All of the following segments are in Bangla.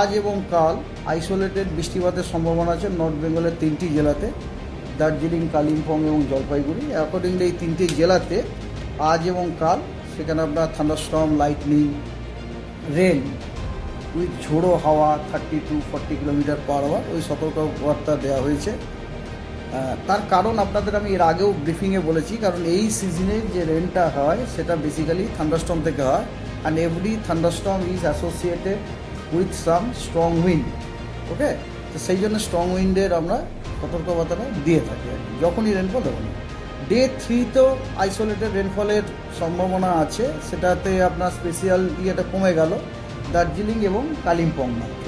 আজ এবং কাল আইসোলেটেড বৃষ্টিপাতের সম্ভাবনা আছে। নর্থ বেঙ্গলের তিনটি জেলাতে, দার্জিলিং, কালিম্পং এবং জলপাইগুড়ি। অ্যাকর্ডিংলি এই তিনটি জেলাতে, আজ এবং কাল সেখানে আপনার থান্ডারস্টর্ম লাইটনিং রেন উইথ ঝোড়ো হাওয়া thirty two forty kilometre per hour ওই সতর্কবার্তা দেওয়া হয়েছে। তার কারণ আপনাদের আমি এর আগেও ব্রিফিংয়ে বলেছি, কারণ এই সিজনে যে রেনটা হয়, সেটা বেসিক্যালি থান্ডারস্টর্ম থেকে হয়। And every thunderstorm is associated with some strong wind okay তো সেই জন্য স্ট্রং উইন্ডের আমরা সতর্কবার্তাটা দিয়ে থাকি আর কি। যখনই রেনফল তখনই ডে থ্রিতেও আইসোলেটেড রেনফলের সম্ভাবনা আছে। সেটাতে আপনার স্পেশিয়াল ইয়েটা কমে গেল, দার্জিলিং এবং কালিম্পং মাত্র।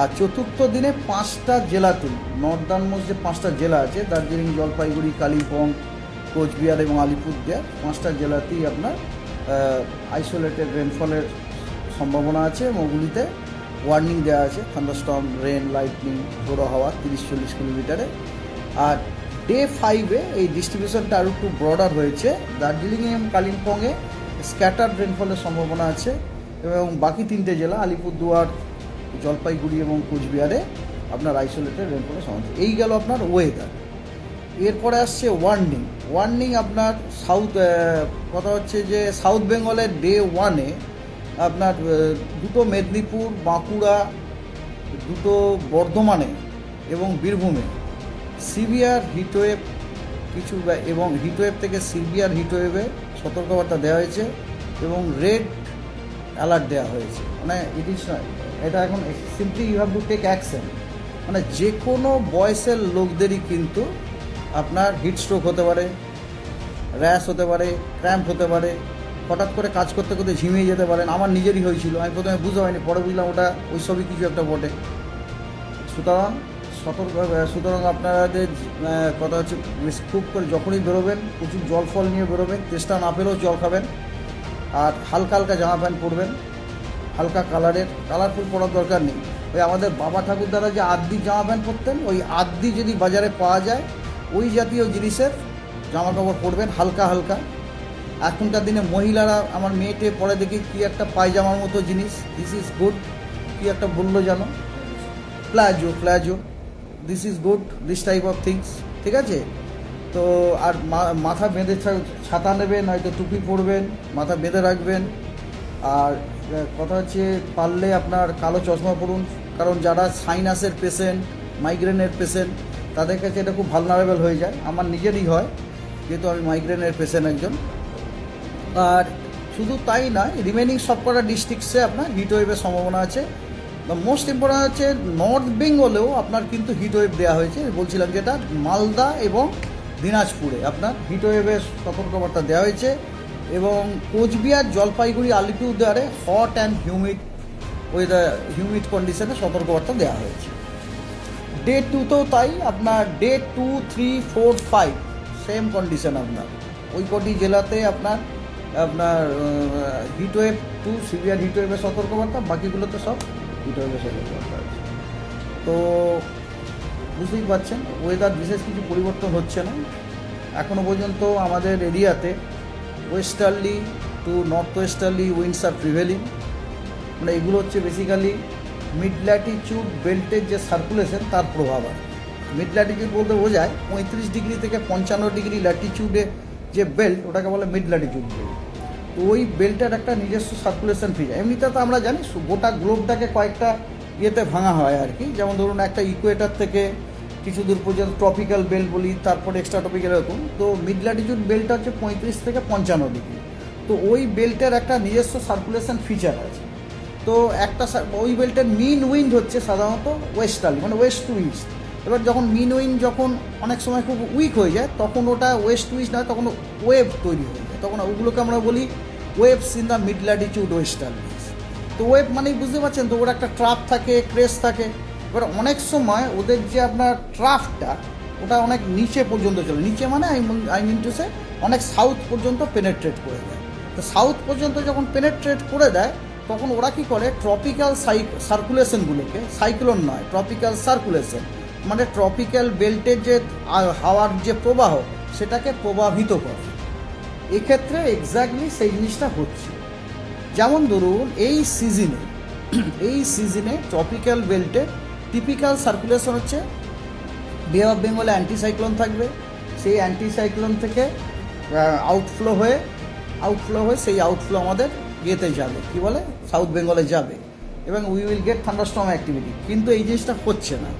আর চতুর্থ দিনে পাঁচটা জেলাতে নর্দার্ন মোস্ট যে পাঁচটা জেলা আছে, দার্জিলিং, জলপাইগুড়ি, কালিম্পং, কোচবিহার এবং আলিপুরদুয়ার, পাঁচটা জেলাতেই আপনার আইসোলেটেড রেনফলের সম্ভাবনা আছে এবং ওগুলিতে ওয়ার্নিং দেওয়া আছে। থান্ডারস্টর্ম রেন লাইটনিং ঝোড়ো হাওয়া, তিরিশ চল্লিশ কিলোমিটারে আর ডে ফাইভে এই ডিস্ট্রিবিউশনটা আরও একটু ব্রডার হয়েছে। দার্জিলিং এবং কালিম্পংয়ে স্ক্যাটার রেনফলের সম্ভাবনা আছে এবং বাকি তিনটে জেলা, আলিপুরদুয়ার, জলপাইগুড়ি এবং কোচবিহারে আপনার আইসোলেটেড রেনফলের সম্ভাবনা এই গেল আপনার ওয়েদার এরপরে আসছে ওয়ার্নিং ওয়ার্নিং আপনার সাউথ কথা হচ্ছে যে সাউথ বেঙ্গলের ডে ওয়ানে আপনার দুটো মেদিনীপুর, বাঁকুড়া, দুটো বর্ধমানে এবং বীরভূমে। সিভিয়ার হিটওয়েভ কিছু এবং হিটওয়েভ থেকে সিভিয়ার হিটওয়েভে সতর্কবার্তা দেওয়া হয়েছে এবং রেড অ্যালার্ট দেওয়া হয়েছে। মানে ইট ইজ এটা এখন simply you have to take action মানে যে কোনো বয়সের লোকদেরই কিন্তু আপনার হিট স্ট্রোক হতে পারে র্যাশ হতে পারে ক্র্যাম্প হতে পারে হঠাৎ করে কাজ করতে করতে ঝিমিয়ে যেতে পারেন। আমার নিজেরই হয়েছিল। আমি প্রথমে বুঝতে পারিনি, পরে বুঝলাম ওটা ওই সবই কিছু একটা বটে। সুতরাং সতর্ক সুতরাং আপনাদের কথা হচ্ছে খুব করে যখনই বেরোবেন, প্রচুর জল ফল নিয়ে বেরোবেন, চেষ্টা না পেলেও জল খাবেন। আর হালকা হালকা জামা প্যান্ট পরবেন, হালকা কালারের। কালারফুল পরার দরকার নেই। ওই আমাদের বাবা ঠাকুরদারা যে আদ্দি জামা প্যান্ট পরতেন, ওই আদ্দি যদি বাজারে পাওয়া যায়, ওই জাতীয় জিনিসের জামা কাপড় পরবেন হালকা হালকা। এখনকার দিনে মহিলারা আমার মেয়েটে পরে দেখি কি একটা পায়জামার মতো জিনিস। দিস ইজ গুড কি একটা বলল জানো? Palazzo palazzo this is good this type of things ঠিক আছে? তো আর মাথা বেঁধে ছাতা নেবেন, হয়তো টুপি পরবেন, মাথা বেঁধে রাখবেন। আর কথা হচ্ছে পারলে আপনার কালো চশমা পরুন। কারণ যারা সাইনাসের পেশেন্ট মাইগ্রেনের পেশেন্ট তাদের কাছে এটা খুব ভালনারেবল হয়ে যায়। আমার নিজেরই হয়, যেহেতু আমি মাইগ্রেনের পেশেন্ট একজন। আর শুধু তাই নয় রিমেনিং সবকটা ডিস্ট্রিক্টসে আপনার হিট ওয়েভের সম্ভাবনা আছে। দ্য মোস্ট ইম্পর্টেন্ট হচ্ছে নর্থ বেঙ্গলেও আপনার কিন্তু হিট ওয়েভ দেওয়া হয়েছে। বলছিলাম যেটা মালদা এবং দিনাজপুরে আপনার হিট ওয়েভের সতর্কবার্তা দেওয়া হয়েছে এবং Cooch Behar, Jalpaiguri, আলিপুরদুয়ারে hot and humid weather humid কন্ডিশনে সতর্কবার্তা দেওয়া হয়েছে। ডে টুতেও তাই, আপনার day two three four five same condition আপনার। ওই কটি জেলাতে আপনার আপনার হিটওয়েভ টু সিভিয়ার হিটওয়েভের সতর্কবার্তা, বাকিগুলোতে সব হিটওয়েভের সতর্কবার্তা আছে। তো বুঝতেই পারছেন ওয়েদার বিশেষ কিছু পরিবর্তন হচ্ছে না। এখনও পর্যন্ত আমাদের এরিয়াতে westerly to north westerly winds are prevailing মানে এগুলো হচ্ছে বেসিক্যালি মিড ল্যাটিচিউড বেল্টের যে সার্কুলেশন তার প্রভাব আর মিড ল্যাটিচিউড বলতে বোঝায় পঁয়ত্রিশ ডিগ্রি থেকে পঞ্চান্ন ডিগ্রি ল্যাটিচিউডে যে বেল্ট, ওটাকে বলে মিড ল্যাটিচিউড বেল্ট তো ওই বেল্টের একটা নিজস্ব সার্কুলেশন ফিজ এমনিতে তো আমরা জানি গোটা গ্লোবটাকে কয়েকটা ইয়েতে ভাঙা হয় আর কি। যেমন ধরুন, একটা ইকুয়েটার থেকে কিছু দূর পর্যন্ত ট্রপিক্যাল বেল্ট বলি, তারপরে এক্সট্রা টপিক্যাল এরকম। তো মিড ল্যাটিচিউড বেল্টটা হচ্ছে পঁয়ত্রিশ থেকে পঞ্চান্ন ডিগ্রি তো ওই বেল্টের একটা নিজস্ব সার্কুলেশন ফিচার আছে। তো একটা ওই বেল্টের মিন উইন্ড হচ্ছে সাধারণত ওয়েস্টার্লি মানে ওয়েস্ট টু ইস্ট এবার যখন মিন উইন্ড যখন অনেক সময় খুব উইক হয়ে যায়, তখন ওটা ওয়েস্ট ইস্ট নয়, তখন ওয়েভ তৈরি হয়ে যায়। তখন ওগুলোকে আমরা বলি waves in the mid latitude westerlies তো ওয়েভ মানেই বুঝতে পারছেন তো, ওর একটা ট্রাফ থাকে ক্রেস থাকে। এবার অনেক সময় ওদের যে আপনার ট্রাফটা ওটা অনেক নিচে পর্যন্ত চলে। নিচে মানে আই মিন টু সে অনেক সাউথ পর্যন্ত পেনেট্রেট করে দেয়। তো সাউথ পর্যন্ত যখন পেনেট্রেট করে দেয়, তখন ওরা কি করে? ট্রপিক্যাল সার্কুলেশনগুলোকে সাইক্লোন নয় ট্রপিক্যাল সার্কুলেশন মানে ট্রপিক্যাল বেল্টের যে হাওয়ার যে প্রবাহ, সেটাকে প্রভাবিত করে। এক্ষেত্রে এক্স্যাক্টলি সেই জিনিসটা হচ্ছে। যেমন ধরুন, এই সিজনে এই সিজনে ট্রপিক্যাল বেল্টে টিপিক্যাল সার্কুলেশন হচ্ছে। বে অফ বেঙ্গলে অ্যান্টিসাইক্লোন থাকবে। সেই অ্যান্টিসাইক্লোন থেকে আউটফ্লো হয়ে আউটফ্লো হয়ে সেই আউটফ্লো আমাদের ইয়েতে যাবে। কি বলে? সাউথ বেঙ্গলে যাবে। এবং we will get thunderstorm activity কিন্তু এই জিনিসটা হচ্ছে না।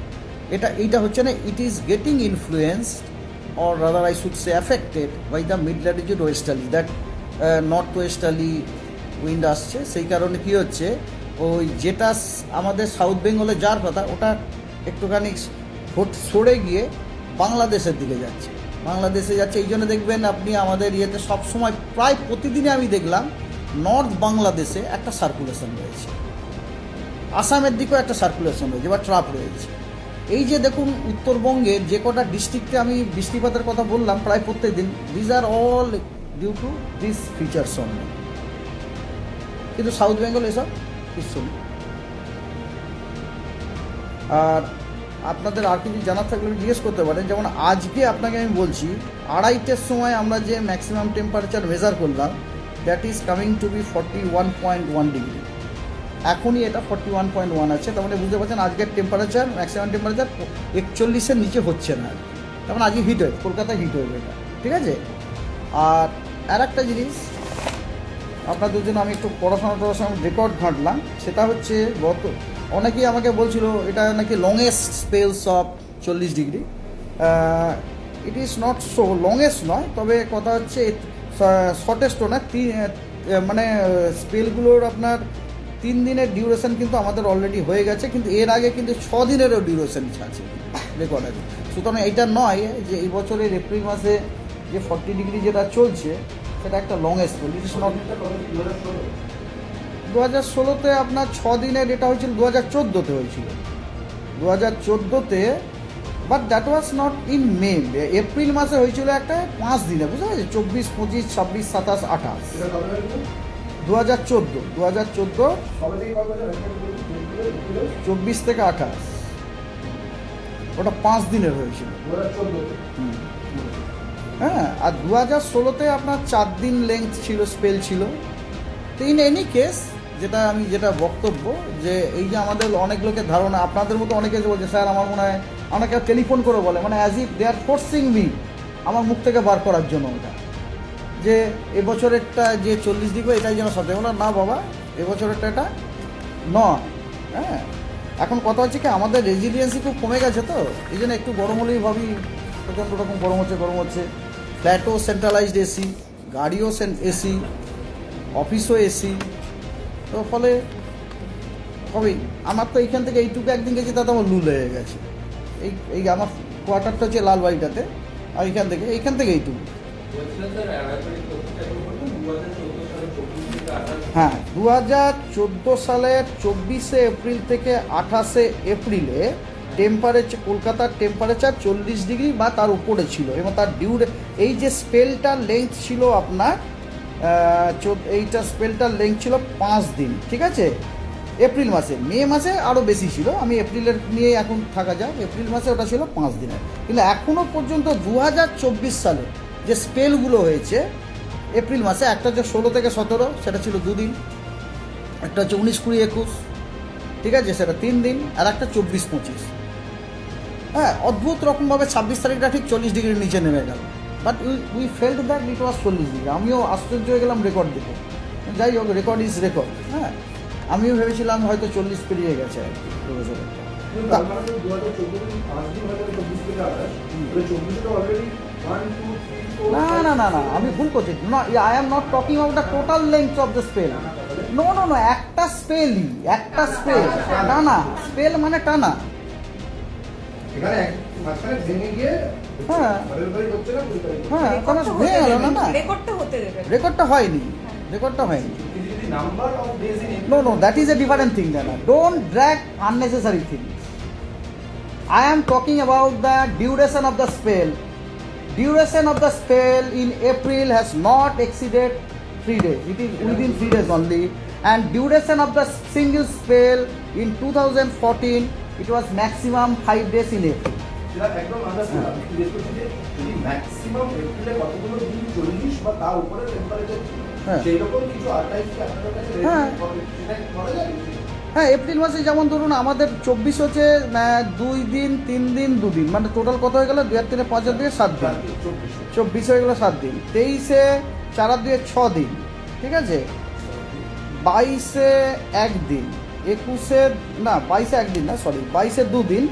এটা, এইটা হচ্ছে না it is getting influenced or rather I should say affected by the mid latitude westerly that north westerly wind আসছে, সেই কারণে কি হচ্ছে, ওই যেটা আমাদের সাউথ বেঙ্গলে যার কথা, ওটা একটুখানি সরে গিয়ে বাংলাদেশের দিকে যাচ্ছে। বাংলাদেশে যাচ্ছে, এই জন্য দেখবেন আপনি আমাদের ইয়েতে সবসময় প্রায় প্রতিদিনই আমি দেখলাম নর্থ বাংলাদেশে একটা সার্কুলেশন রয়েছে। আসামের দিকেও একটা সার্কুলেশন রয়েছে, বা ট্রাপ রয়েছে। এই যে দেখুন উত্তরবঙ্গের যে কটা ডিস্ট্রিক্টে আমি বৃষ্টিপাতের কথা বললাম প্রায় প্রত্যেক দিন these are all due to this features only কিন্তু সাউথ বেঙ্গল এসব কিছু আর আপনাদের আর কিছু জানার থাকলে জিজ্ঞেস করতে পারেন, যেমন আজকে আপনাকে আমি বলছি, আড়াইটের সময় আমরা যে ম্যাক্সিমাম টেম্পারেচার মেজার করলাম that is coming to be forty one point one degree এখনই এটা ফর্টি ওয়ান পয়েন্ট ওয়ান আছে। তার মানে বুঝতে পারছেন, আজকের টেম্পারেচার ম্যাক্সিমাম টেম্পারেচার একচল্লিশের নিচে হচ্ছে না। তার মানে আজকে হিট ওয়েভ কলকাতায় হিট ওয়েভ এটা, ঠিক আছে? আর আর একটা জিনিস আপনাদের জন্য আমি একটু পড়াশোনা টড়াশোনা রেকর্ড ঘাঁটলাম, সেটা হচ্ছে গত, অনেকেই আমাকে বলছিল, এটা নাকি লংয়েস্ট স্পেলস অফ চল্লিশ degree it is not so longest নয়, তবে কথা হচ্ছে শর্টেস্টও না মানে স্পেলগুলোর আপনার তিন দিনের ডিউরেশন কিন্তু আমাদের অলরেডি হয়ে গেছে, কিন্তু এর আগে কিন্তু ছ দিনেরও ডিউরেশন আছে। রেকর্ড আছে। সুতরাং এটা নয় যে এই বছরের এপ্রিল মাসে যে ফর্টি ডিগ্রি যেটা চলছে, সেটা একটা longest spell it is not দু হাজার ষোলোতে আপনার ছ দিনের এটা হয়েছিল দু হাজার চোদ্দোতে হয়েছিল। দু হাজার চোদ্দোতে but that was not in May April মাসে হয়েছিল একটা পাঁচ দিনে, বুঝতে পারছি চব্বিশ, পঁচিশ, ছাব্বিশ, সাতাশ, আঠাশ। দু হাজার চোদ্দ দু হাজার চোদ্দ, চব্বিশ থেকে আঠাশ। ওটা পাঁচ দিনের হয়েছিল। হ্যাঁ আর দু হাজার ষোলোতে আপনার চার দিন লেন্থ ছিল স্পেল ছিল। তো ইন এনি কেস যেটা আমি যেটা বক্তব্য, যে এই যে আমাদের অনেক লোকের ধারণা, আপনাদের মতো অনেকে বলছে, স্যার, আমার মনে হয় অনেকে টেলিফোন করে বলে। মানে as if they are forcing me আমার মুখ থেকে বার করার জন্য ওটা। যে এবছরেরটা যে চল্লিশ ডিগ্রি, এটাই যেন সত্যি বলো না বাবা, এবছরেরটা এটা নয়। হ্যাঁ এখন কথা হচ্ছে কি, আমাদের রেজিলিয়েন্সি খুব কমে গেছে তো, এই জন্য একটু গরম হলেই ভাবি প্রচণ্ড রকম গরম হচ্ছে গরম হচ্ছে। ফ্ল্যাটও সেন্ট্রালাইজড এসি গাড়িও এসি অফিসও এসি তো ফলে হবেই। আমার তো এইখান থেকে এইটুকু একদিন গেছি, তাতে আমার লু লেগে গেছে। এই এই আমার কোয়ার্টারটা হচ্ছে লালবাড়িটাতে আর এইখান থেকে এইখান থেকে এইটুকু। হ্যাঁ দু হাজার চোদ্দ সালের চব্বিশে এপ্রিল থেকে আঠাশে এপ্রিলে টেম্পারেচার কলকাতার টেম্পারেচার চল্লিশ ডিগ্রি বা তার উপরে ছিল এবং তার ডিউরে এই যে স্পেলটার লেন্থ ছিল আপনার এইটা স্পেলটার লেন্থ ছিল পাঁচ দিন, ঠিক আছে? এপ্রিল মাসে, মে মাসে আরও বেশি ছিল, আমি এপ্রিলের নিয়ে এখন থাকা যাক, এপ্রিল মাসে ওটা ছিল পাঁচ দিনের। কিন্তু এখনও পর্যন্ত দু হাজার চব্বিশ সালে যে স্পেলগুলো হয়েছে এপ্রিল মাসে, একটা হচ্ছে ষোলো থেকে সতেরো, সেটা ছিল দুদিন। একটা হচ্ছে উনিশ, কুড়ি, একুশ, ঠিক আছে, সেটা তিন দিন, আর একটা চব্বিশ, পঁচিশ। হ্যাঁ অদ্ভুত রকমভাবে ছাব্বিশ তারিখটা ঠিক চল্লিশ ডিগ্রির নিচে নেমে গেল। But we we felt that it was চল্লিশ ডিগ্রি আমিও আশ্চর্য হয়ে গেলাম রেকর্ড দেখে। যাই হোক রেকর্ড ইজ রেকর্ড হ্যাঁ। আমিও ভেবেছিলাম হয়তো চল্লিশ পেরিয়ে গেছে আর কি তো 2014 দিন পাঁচ দিন হয়তো 24 থেকে 28, তাহলে 24 টা already one, two, three, four, না না না না আমি ভুল করছি না I am not talking of the total length of the spell no no no একটা স্পেলই একটা স্পেল টানা স্পেল মানে টানা হ্যাঁ। না। হ্যাঁ কোনো হয়ে গেল না না রেকর্ডটা হয়নি রেকর্ডটা হয়নি Dana. Don't drag unnecessary things. I am talking about the duration of the spell. In April has not exceeded three days. It is within three days only. And duration of the single spell in 2014, it was maximum five days in April. সেটা একদম understood। আমি জিজ্ঞেস করছি যে যদি maximum এপ্রিলে কতগুলো দিন 40 বা তার উপরে temperature ছিল, হ্যাঁ। হ্যাঁ। এপ্রিল মাসে যেমন ধরুন আমাদের চব্বিশ হচ্ছে দুই দিন, তিন দিন, দুদিন। মানে টোটাল কত হয়ে গেল? দুই আর তিনে পাঁচ দুয়ে সাত দিন। চব্বিশ হয়ে গেলো সাত দিন। তেইশে চার দুয়ে ছ দিন। ঠিক আছে? বাইশে একদিন একুশে, না, বাইশে একদিন না সরি বাইশে দুদিন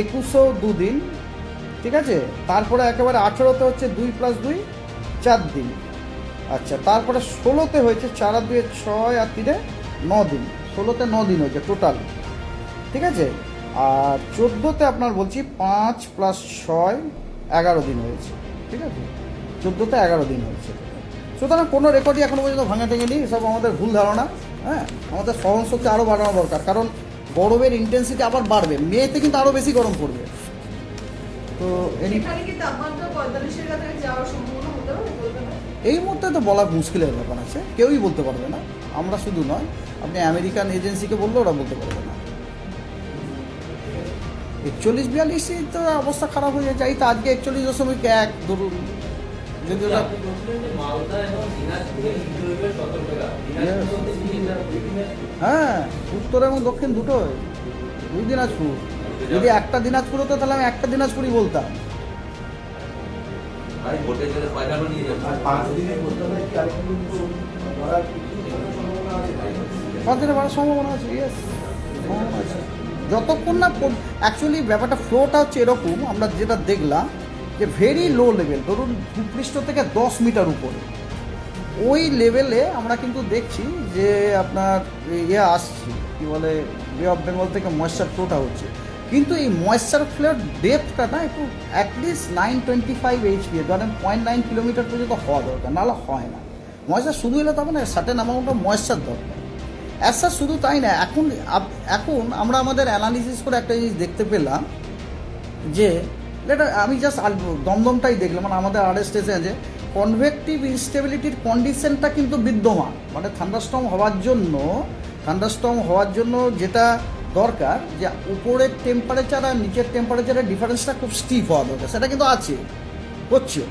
একুশেও দুদিন ঠিক আছে? তারপরে একেবারে আঠেরোতে হচ্ছে দুই প্লাস দুই, চার দিন। আচ্ছা তারপরে ষোলোতে হয়েছে চার দুয়ে ছয় আর তিনে ন দিন। ষোলোতে ন দিন হয়েছে টোটাল ঠিক আছে? আর চোদ্দোতে আপনার বলছি পাঁচ প্লাস ছয় এগারো দিন হয়েছে। ঠিক আছে? চোদ্দোতে এগারো দিন হয়েছে। সুতরাং কোনো রেকর্ডই এখনও পর্যন্ত ভাঙা টেঙেনি সব আমাদের ভুল ধারণা হ্যাঁ? আমাদের সহনশক্তি আরও বাড়ানো দরকার কারণ গরমের ইন্টেন্সিটি আবার বাড়বে মেয়েতে কিন্তু আরও বেশি গরম পড়বে। তো এই মুহূর্তে তো বলা মুশকিলের ব্যাপার আছে কেউই বলতে পারবে না আমরা শুধু নয়। আপনি আমেরিকান এজেন্সিকে বললে ওরা বলতে পারবে না। একচল্লিশ বিয়াল্লিশে তো অবস্থা খারাপ হয়ে যায়। তো আজকে একচল্লিশ দশমিক এক ধরুন। যদি দিনাজপুর হ্যাঁ উত্তর এবং দক্ষিণ দুটোই। দুই দিনাজপুর। যদি একটা দিনাজপুর হতো তাহলে আমি একটা দিনাজপুরই বলতাম। আর পাঁচ দিনে দিনে বাড়ার সম্ভাবনা আছে ইয়েস যতক্ষণ না অ্যাকচুয়ালি ব্যাপারটা ফ্লোটা হচ্ছে এরকম, আমরা যেটা দেখলাম যে ভেরি লো লেভেল ধরুন ভূপৃষ্ঠ থেকে দশ মিটার উপরে। ওই লেভেলে আমরা কিন্তু দেখছি যে আপনার ইয়ে আসছে, কি বলে বে অফ বেঙ্গল থেকে ময়েশ্চার ফ্লোটা হচ্ছে। কিন্তু এই ময়েশ্চার ফ্লোর ডেপথটা না একটু at least nine twenty five H HP ধরেন পয়েন্ট নাইন কিলোমিটার পর্যন্ত হওয়া দরকার, নাহলে হয় না। ময়েশ্চার শুধু এলে তবে না সার্টেন অ্যামাউন্ট অফ ময়েশ্চার দরকার। অ্যাসার শুধু তাই না, এখন এখন আমরা আমাদের অ্যানালিসিস করে একটা জিনিস দেখতে পেলাম যে এটা আমি জাস্ট দমদমটাই দেখলাম মানে আমাদের আর স্টেশনে যে কনভেক্টিভ ইনস্টেবিলিটির কন্ডিশনটা কিন্তু বিদ্যমান। মানে থান্ডারস্টর্ম হওয়ার জন্য থান্ডারস্টর্ম হওয়ার জন্য যেটা দরকার, যে উপরের টেম্পারেচার আর নিচের টেম্পারেচারের ডিফারেন্সটা খুব স্টিফ হওয়া দরকার। সেটা কিন্তু আছে, হচ্ছে।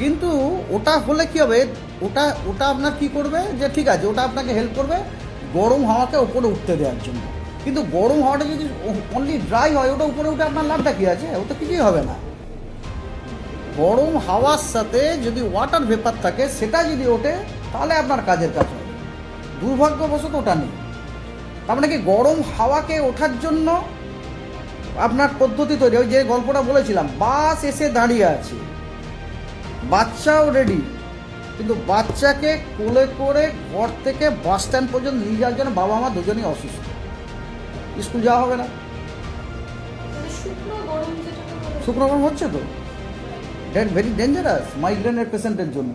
কিন্তু ওটা হলে কি হবে? ওটা ওটা আপনার কি করবে? যে ঠিক আছে, ওটা আপনাকে হেল্প করবে। গরম হাওয়াকে উপরে উঠতে দেওয়ার জন্য। কিন্তু গরম হাওয়াটা যদি অনলি ড্রাই হয়, ওটা উপরে উঠে আপনার লাভটা কি আছে? ওটা কিছুই হবে না। গরম হাওয়ার সাথে যদি ওয়াটার ভেপার থাকে, সেটা যদি ওঠে, তাহলে আপনার কাজের কাজ হবে। দুর্ভাগ্যবশত ওটা নেই। তার মানে কি, গরম হাওয়াকে ওঠার জন্য আপনার পদ্ধতি তৈরি। ওই যে গল্পটা বলেছিলাম, বাস এসে দাঁড়িয়ে আছে। বাচ্চাও রেডি কিন্তু বাচ্চাকে কোলে করে ঘর থেকে বাস স্ট্যান্ড পর্যন্ত নিয়ে যাওয়ার জন্য বাবা মা দুজনেই অসুস্থ। স্কুল যাওয়া হবে না। শুকনো গরম শুক্রবার হচ্ছে তো? ভেরি ডেঞ্জারাস মাইগ্রেনের পেশেন্টের জন্য।